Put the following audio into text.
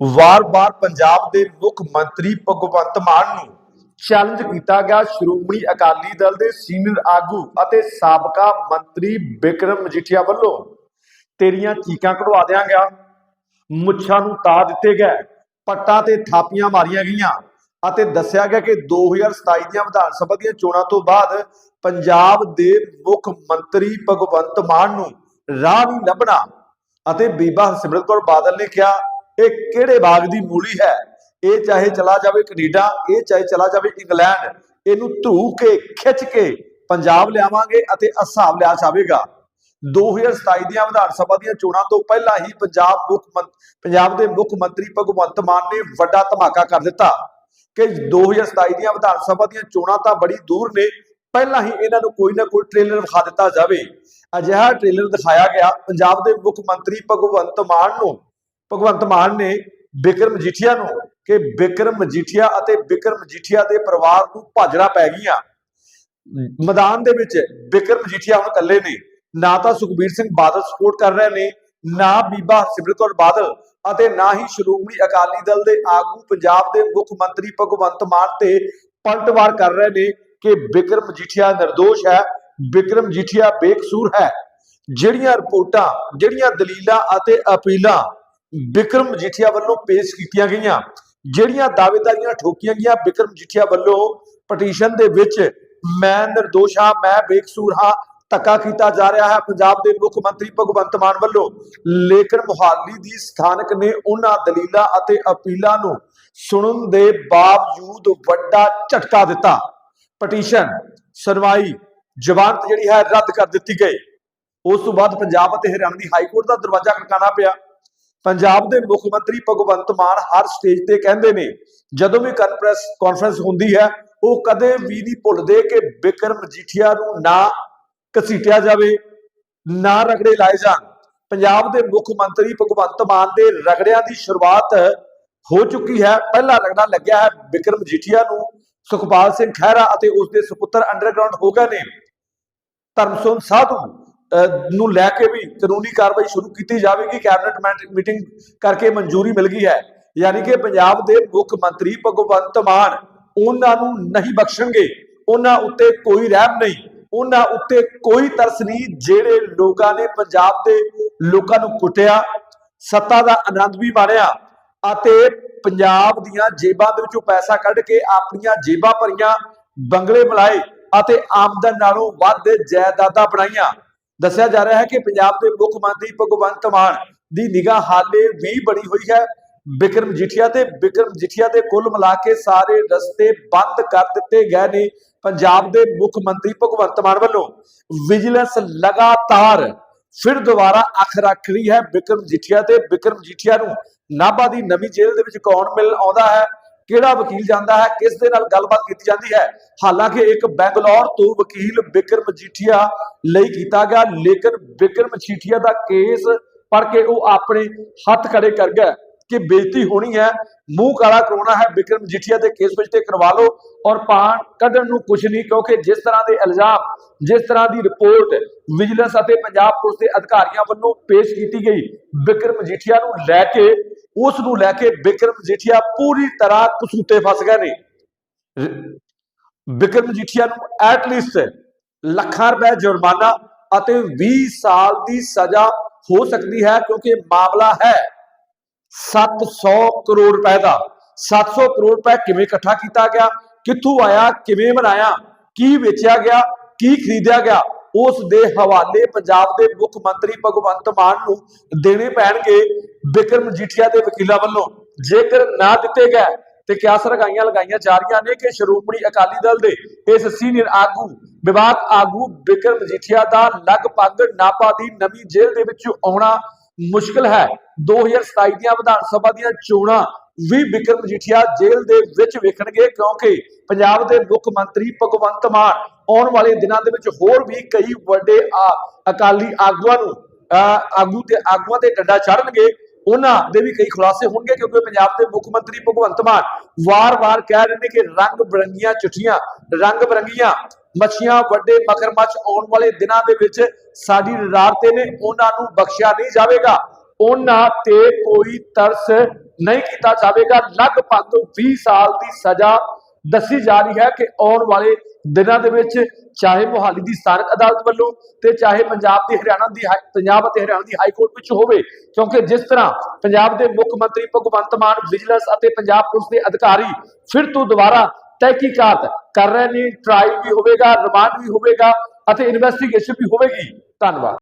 ਵਾਰ-ਵਾਰ ਪੰਜਾਬ ਦੇ ਮੁੱਖ ਮੰਤਰੀ ਭਗਵੰਤ ਮਾਨ ਨੂੰ ਚੈਲੰਜ ਕੀਤਾ ਗਿਆ। ਸ਼੍ਰੋਮਣੀ ਅਕਾਲੀ ਦਲ ਦੇ ਸੀਨੀਅਰ ਆਗੂ ਅਤੇ ਸਾਬਕਾ ਮੰਤਰੀ ਬਿਕਰਮ ਮਜੀਠੀਆ ਵੱਲੋਂ ਤੇਰੀਆਂ ਚੀਕਾਂ ਕਢਵਾ ਦਿਆਂਗਾ ਮੁੱਛਾਂ ਨੂੰ ਤਾ ਦਿੱਤੇ ਗਏ। ਪੱਟਾਂ ਤੇ ਥਾਪੀਆਂ ਮਾਰੀਆਂ ਗਈਆਂ ਅਤੇ ਦੱਸਿਆ ਗਿਆ ਕਿ 2027 ਦੀਆਂ ਵਿਧਾਨ ਸਭਾ ਦੀਆਂ ਚੋਣਾਂ ਤੋਂ ਬਾਅਦ ਪੰਜਾਬ ਦੇ ਮੁੱਖ ਮੰਤਰੀ ਭਗਵੰਤ ਮਾਨ ਨੂੰ ਰਾਹ ਨਹੀਂ ਲੱਭਣਾ ਅਤੇ ਬੀਬਾ ਹਰਸਿਮਰਤ ਕੌਰ ਬਾਦਲ ਨੇ ਕਿਹਾ ਇਹ ਕਿਹੜੇ ਬਾਗ ਦੀ ਮੂਲੀ ਹੈ? ਇਹ ਚਾਹੇ ਚਲਾ ਜਾਵੇ ਕੈਨੇਡਾ, ਇਹ ਚਾਹੇ ਚਲਾ ਜਾਵੇ ਇੰਗਲੈਂਡ, ਇਹਨੂੰ ਧੂ ਕੇ, ਖਿੱਚ ਕੇ ਪੰਜਾਬ ਲਿਆਵਾਂਗੇ ਅਤੇ ਹਿਸਾਬ ਲਿਆ ਜਾਵੇਗਾ। 2027 ਦੀਆਂ ਵਿਧਾਨ ਸਭਾ ਦੀਆਂ ਚੋਣਾਂ ਤੋਂ ਪਹਿਲਾਂ ਹੀ ਪੰਜਾਬ ਮੁੱਖ ਪੰਜਾਬ ਦੇ ਮੁੱਖ ਮੰਤਰੀ ਭਗਵੰਤ ਮਾਨ ਨੇ ਵੱਡਾ ਧਮਾਕਾ ਕਰ ਦਿੱਤਾ। ਕਿ 2027 ਦੀਆਂ ਵਿਧਾਨ ਸਭਾ ਦੀਆਂ ਚੋਣਾਂ ਤਾਂ ਬੜੀ ਦੂਰ ਨੇ, ਪਹਿਲਾਂ ਹੀ ਇਹਨਾਂ ਨੂੰ ਕੋਈ ਨਾ ਕੋਈ ਟ੍ਰੇਲਰ ਵਿਖਾ ਦਿੱਤਾ ਜਾਵੇ। ਅਜਿਹਾ ਟ੍ਰੇਲਰ ਦਿਖਾਇਆ ਗਿਆ ਪੰਜਾਬ ਦੇ ਮੁੱਖ ਮੰਤਰੀ ਭਗਵੰਤ ਮਾਨ ਨੂੰ। ਭਗਵੰਤ ਮਾਨ ਨੇ ਬਿਕਰਮ ਮਜੀਠੀਆ ਨੂੰ ਕਿ ਬਿਕਰਮ ਮਜੀਠੀਆ ਅਤੇ ਬਿਕਰਮ ਮਜੀਠੀਆ ਦੇ ਪਰਿਵਾਰ ਨੂੰ ਭਾਜੜਾ ਪੈ ਗਈਆਂ। ਮੈਦਾਨ ਦੇ ਵਿੱਚ ਬਿਕਰਮ ਮਜੀਠੀਆ ਹੁਣ ਇਕੱਲੇ ਨੇ। ਨਾ ਤਾਂ ਸੁਖਬੀਰ ਸਿੰਘ ਬਾਦਲ ਸਪੋਰਟ ਕਰ ਰਹੇ ਨੇ, ਨਾ ਬੀਬਾ ਸਿਮਰਤ ਕੌਰ ਬਾਦਲ ਅਤੇ ਨਾ ਹੀ ਸ਼੍ਰੋਮਣੀ ਅਕਾਲੀ ਦਲ ਦੇ ਆਗੂ ਪੰਜਾਬ ਦੇ ਮੁੱਖ ਮੰਤਰੀ ਭਗਵੰਤ ਮਾਨ ਤੇ ਪਲਟਵਾਰ ਕਰ ਰਹੇ ਨੇ ਕਿ ਬਿਕਰਮ ਮਜੀਠੀਆ ਨਿਰਦੋਸ਼ ਹੈ, ਬਿਕਰਮ ਮਜੀਠੀਆ ਬੇਕਸੂਰ ਹੈ। ਜਿਹੜੀਆਂ ਰਿਪੋਰਟਾਂ, ਜਿਹੜੀਆਂ ਦਲੀਲਾਂ ਅਤੇ ਅਪੀਲਾਂ ਬਿਕਰਮ ਮਜੀਠੀਆ ਵੱਲੋਂ ਪੇਸ਼ ਕੀਤੀਆਂ ਗਈਆਂ। ਜਿਹੜੀਆਂ ਦਾਅਵੇਦਾਰੀਆਂ ਠੋਕੀਆਂ ਗਈਆਂ ਬਿਕਰਮ ਮਜੀਠੀਆ ਵੱਲੋਂ ਪਟੀਸ਼ਨ ਦੇ ਵਿੱਚ ਮੈਂ ਨਿਰਦੋਸ਼ ਹਾਂ, ਮੈਂ ਬੇਕਸੂਰ ਹਾਂ, ਧੱਕਾ ਕੀਤਾ ਜਾ ਰਿਹਾ ਹੈ ਪੰਜਾਬ ਦੇ ਮੁੱਖ ਮੰਤਰੀ ਭਗਵੰਤ ਮਾਨ ਵੱਲੋਂ। ਲੇਕਿਨ ਮੁਹਾਲੀ ਦੀ ਸਥਾਨਕ ਨੇ ਉਹਨਾਂ ਦਲੀਲਾਂ ਅਤੇ ਅਪੀਲਾਂ ਨੂੰ ਸੁਣਨ ਦੇ ਬਾਵਜੂਦ ਵੱਡਾ ਝਟਕਾ ਦਿੱਤਾ। ਪਟੀਸ਼ਨ ਸੁਣਵਾਈ ਜ਼ਮਾਨਤ ਜਿਹੜੀ ਹੈ ਰੱਦ ਕਰ ਦਿੱਤੀ ਗਈ। ਉਸ ਤੋਂ ਬਾਅਦ ਪੰਜਾਬ ਅਤੇ ਹਰਿਆਣਾ ਦੀ ਹਾਈ ਕੋਰਟ ਦਾ ਦਰਵਾਜ਼ਾ ਖੜਕਾਣਾ ਪਿਆ। ਪੰਜਾਬ ਦੇ ਮੁੱਖ ਮੰਤਰੀ ਭਗਵੰਤ ਮਾਨ ਹਰ ਸਟੇਜ ਤੇ ਕਹਿੰਦੇ ਨੇ, ਜਦੋਂ ਵੀ ਕਾਨਫਰੰਸ ਕਾਨਫਰੰਸ ਹੁੰਦੀ ਹੈ, ਉਹ ਕਦੇ ਵੀ ਨਹੀਂ ਭੁੱਲਦੇ ਕਿ ਬਿਕਰਮ ਮਜੀਠੀਆ ਨੂੰ ਨਾ ਘਸੀਟਿਆ ਜਾਵੇ, ਨਾ ਰਗੜੇ ਲਾਏ ਜਾਣ। ਪੰਜਾਬ ਦੇ ਮੁੱਖ ਮੰਤਰੀ ਭਗਵੰਤ ਮਾਨ ਦੇ ਰਗੜਿਆਂ ਦੀ ਸ਼ੁਰੂਆਤ ਹੋ ਚੁੱਕੀ ਹੈ। ਪਹਿਲਾ ਰਗੜਾ ਲੱਗਿਆ ਹੈ ਬਿਕਰਮ ਮਜੀਠੀਆ ਨੂੰ, ਸੁਖਪਾਲ ਸਿੰਘ ਖਹਿਰਾ ਅਤੇ ਉਸ ਦੇ ਸੁਪੁੱਤਰ ਅੰਡਰਗਰਾਉਂਡ ਹੋ ਗਏ ਨੇ। ਧਰਮਸੋਨ ਸਾਧੂ ਨੂੰ ਲੈ ਕੇ ਵੀ ਕਾਨੂੰਨੀ ਕਾਰਵਾਈ ਸ਼ੁਰੂ ਕੀਤੀ ਜਾਵੇਗੀ, ਕੈਬਨਿਟ ਮੀਟਿੰਗ ਕਰਕੇ ਮਨਜ਼ੂਰੀ ਮਿਲ ਗਈ ਹੈ। ਯਾਨੀ ਕਿ ਪੰਜਾਬ ਦੇ ਮੁੱਖ ਮੰਤਰੀ ਭਗਵੰਤ ਮਾਨ ਉਹਨਾਂ ਨੂੰ ਨਹੀਂ ਬਖਸ਼ਣਗੇ। ਉਹਨਾਂ ਉੱਤੇ ਕੋਈ ਰਹਿਮ ਨਹੀਂ। ਉਹਨਾਂ ਉੱਤੇ ਕੋਈ ਤਰਸ ਨਹੀਂ, ਜਿਹੜੇ ਲੋਕਾਂ ਨੇ ਪੰਜਾਬ ਦੇ ਲੋਕਾਂ ਨੂੰ ਕੁੱਟਿਆ, ਸੱਤਾ ਦਾ ਆਨੰਦ ਵੀ ਮਾਣਿਆ ਅਤੇ ਪੰਜਾਬ ਦੀਆਂ ਜੇਬਾਂ ਦੇ ਵਿੱਚੋਂ ਪੈਸਾ ਕੱਢ ਕੇ ਆਪਣੀਆਂ ਜੇਬਾਂ ਭਰੀਆਂ, ਬੰਗਲੇ ਬਣਾਏ ਅਤੇ ਆਮਦਨ ਨਾਲੋਂ ਵੱਧ ਜਾਇਦਾਦਾਂ ਬਣਾਈਆਂ। ਦੱਸਿਆ ਜਾ ਰਿਹਾ ਹੈ ਕਿ ਪੰਜਾਬ ਦੇ ਮੁੱਖ ਮੰਤਰੀ ਭਗਵੰਤ ਮਾਨ ਦੀ ਨਿਗਾਹ ਹਾਲੇ ਵੀ ਬਣੀ ਹੋਈ ਹੈ। ਬਿਕਰਮ ਜੀਠੀਆ ਤੇ ਬਿਕਰਮ ਜੀਠੀਆ ਦੇ ਕੁੱਲ ਮਿਲਾ ਕੇ ਸਾਰੇ ਰਸਤੇ ਬੰਦ ਕਰ ਦਿੱਤੇ ਗਏ ਨੇ ਪੰਜਾਬ ਦੇ ਮੁੱਖ ਮੰਤਰੀ ਭਗਵੰਤ ਮਾਨ ਵੱਲੋਂ। ਵਿਜੀਲੈਂਸ ਲਗਾਤਾਰ ਫਿਰ ਦੁਬਾਰਾ ਅੱਖ ਰੱਖ ਰਹੀ ਹੈ। ਬਿਕਰਮ ਜੀਠੀਆ ਤੇ ਬਿਕਰਮ ਜੀਠੀਆ ਨੂੰ ਨਾਭਾ ਦੀ ਨਵੀਂ ਜੇਲ੍ਹ ਦੇ ਵਿੱਚ ਕੌਣ ਮਿਲ ਆਉਂਦਾ ਹੈ, ਕਿਹੜਾ ਵਕੀਲ ਜਾਂਦਾ ਹੈ, ਕਿਸ ਦੇ ਨਾਲ ਗੱਲਬਾਤ ਕੀਤੀ ਜਾਂਦੀ ਹੈ? ਹਾਲਾਂਕਿ ਇੱਕ ਬੈਂਗਲੌਰ ਤੋਂ ਵਕੀਲ ਬਿਕਰਮ ਮਜੀਠੀਆ ਲਈ ਕੀਤਾ ਗਿਆ ਲੇਕਿਨ ਬਿਕਰਮ ਮਜੀਠੀਆ ਦਾ ਕੇਸ ਪੜ ਕੇ ਉਹ ਆਪਣੇ ਹੱਥ ਖੜੇ ਕਰ ਗਿਆ ਕਿ ਬੇਇੱਜ਼ਤੀ ਹੋਣੀ ਹੈ ਮੂੰਹ ਕਾਲਾ ਕਰਾਉਣਾ ਹੈ ਬਿਕਰਮ ਮਜੀਠੀਆ ਦੇ ਕੇਸ ਵਿੱਚ ਤੇ ਕਰਵਾ ਲਓ ਔਰ ਪਾਣ ਕੱਢਣ ਨੂੰ ਕੁਝ ਨਹੀਂ ਕਿਉਂਕਿ ਜਿਸ ਤਰ੍ਹਾਂ ਦੇ ਇਲਜ਼ਾਮ ਜਿਸ ਤਰ੍ਹਾਂ ਦੀ ਰਿਪੋਰਟ ਵਿਜੀਲੈਂਸ ਅਤੇ ਪੰਜਾਬ ਪੁਲਿਸ ਦੇ ਅਧਿਕਾਰੀਆਂ ਵੱਲੋਂ ਪੇਸ਼ ਕੀਤੀ ਗਈ ਬਿਕਰਮ ਮਜੀਠੀਆ ਨੂੰ ਲੈ ਕੇ ਉਸ ਨੂੰ ਲੈ ਕੇ ਬਿਕਰਮ ਮਜੀਠੀਆ ਪੂਰੀ ਤਰ੍ਹਾਂ ਕਸੂਤੇ ਫਸ ਗਏ ਨੇ। ਬਿਕਰਮ ਮਜੀਠੀਆ ਨੂੰ ਐਟ ਲੀਸਟ ਲੱਖਾਂ ਰੁਪਏ ਜੁਰਮਾਨਾ ਅਤੇ 20 ਸਾਲ ਦੀ ਸਜ਼ਾ ਹੋ ਸਕਦੀ ਹੈ, ਕਿਉਂਕਿ ਮਾਮਲਾ ਹੈ 700 ਕਰੋੜ ਰੁਪਏ ਦਾ। 700 ਕਰੋੜ ਰੁਪਏ ਕਿਵੇਂ ਇਕੱਠਾ ਕੀਤਾ ਗਿਆ, ਕਿੱਥੋਂ ਆਇਆ, ਕਿਵੇਂ ਬਣਾਇਆ, ਕੀ ਵੇਚਿਆ ਗਿਆ, ਕੀ ਖਰੀਦਿਆ ਗਿਆ, ਉਸ ਦੇ ਹਵਾਲੇ ਪੰਜਾਬ ਦੇ ਮੁੱਖ ਮੰਤਰੀ ਭਗਵੰਤ ਮਾਨ ਨੂੰ ਦੇਣੇ ਪੈਣਗੇ ਬਿਕਰਮ ਜੀਠੀਆ ਦੇ ਵਕੀਲਾਂ ਵੱਲੋਂ। ਜੇਕਰ ਨਾ ਦਿੱਤੇ ਗਏ, ਤੇ ਕਿਆਸ ਰਗਾਈਆਂ ਲਗਾਈਆਂ ਜਾ ਰਹੀਆਂ ਨੇ ਕਿ ਸ਼੍ਰੋਮਣੀ ਅਕਾਲੀ ਦਲ ਦੇ ਇਸ ਸੀਨੀਅਰ ਆਗੂ ਵਿਵਾਦ ਆਗੂ ਬਿਕਰਮ ਮਜੀਠੀਆ ਦਾ ਲਗਭਗ ਨਾਪਾ ਦੀ ਨਵੀਂ ਜੇਲ੍ਹ ਦੇ ਵਿੱਚ ਆਉਣਾ ਮੁਸ਼ਕਲ ਹੈ। 2027 ਦੀਆਂ ਵਿਧਾਨ ਸਭਾ ਦੀਆਂ ਚੋਣਾਂ ਵੀ ਬਿਕਰਮ ਮਜੀਠੀਆ ਜੇਲ੍ਹ ਦੇ ਵਿੱਚ ਵੇਖਣਗੇ ਕਿਉਂਕਿ ਪੰਜਾਬ ਦੇ ਮੁੱਖ ਮੰਤਰੀ ਭਗਵੰਤ ਮਾਨ ਆਉਣ ਵਾਲੇ ਦਿਨਾਂ ਦੇ ਵਿੱਚ ਹੋਰ ਵੀ ਕਈ ਵੱਡੇ ਅਕਾਲੀ ਆਗੂਆਂ ਨੂੰ ਅਹ, ਆਗੂ ਤੇ ਆਗੂਆਂ ਤੇ ਡੰਡਾ ਚਾੜਨਗੇ। ਉਹਨਾਂ ਦੇ ਵੀ ਕਈ ਖੁਲਾਸੇ ਹੋਣਗੇ ਕਿਉਂਕਿ ਪੰਜਾਬ ਦੇ ਮੁੱਖ ਮੰਤਰੀ ਭਗਵੰਤ ਮਾਨ ਵਾਰ-ਵਾਰ ਕਹਿ ਰਹੇ ਨੇ ਕਿ ਰੰਗ ਬਰੰਗੀਆਂ ਚਿੱਠੀਆਂ ਰੰਗ ਬਰੰਗੀਆਂ ਮੱਛੀਆਂ ਵੱਡੇ ਮਗਰਮੱਛ ਆਉਣ ਵਾਲੇ ਦਿਨਾਂ ਦੇ ਵਿੱਚ ਸਾਡੀ ਰਾਰਤੇ ਨੇ, ਉਹਨਾਂ ਨੂੰ ਬਖਸ਼ਿਆ ਨਹੀਂ ਜਾਵੇਗਾ। ਉਹਨਾਂ ਤੇ ਕੋਈ ਤਰਸ ਨਹੀਂ ਕੀਤਾ ਜਾਵੇਗਾ। ਲਗਭਗ 20 ਸਾਲ ਦੀ ਸਜ਼ਾ ਦੱਸੀ ਜਾ ਰਹੀ ਹੈ ਕਿ ਆਉਣ ਵਾਲੇ ਦਿਨਾਂ ਦੇ ਵਿੱਚ ਚਾਹੇ ਮੁਹਾਲੀ ਦੀ ਸਥਾਨਕ ਅਦਾਲਤ ਵੱਲੋਂ ਤੇ ਚਾਹੇ ਪੰਜਾਬ ਦੀ ਹਰਿਆਣਾ ਦੀ ਪੰਜਾਬ ਅਤੇ ਹਰਿਆਣਾ ਦੀ ਹਾਈ ਕੋਰਟ ਵਿੱਚ ਹੋਵੇ, ਕਿਉਂਕਿ ਜਿਸ ਤਰ੍ਹਾਂ ਪੰਜਾਬ ਦੇ ਮੁੱਖ ਮੰਤਰੀ ਭਗਵੰਤ ਮਾਨ, ਵਿਜੀਲੈਂਸ ਅਤੇ ਪੰਜਾਬ ਪੁਲਿਸ ਦੇ ਅਧਿਕਾਰੀ ਫਿਰ ਤੋਂ ਦੁਬਾਰਾ ਤਹਿਕੀਕਾਤ ਕਰ ਰਹੇ ਨੇ ਟਰਾਇਲ ਵੀ ਹੋਵੇਗਾ ਰਿਮਾਂਡ ਵੀ ਹੋਵੇਗਾ ਅਤੇ ਇਨਵੈਸਟੀਗੇਸ਼ਨ ਵੀ ਹੋਵੇਗੀ। ਧੰਨਵਾਦ।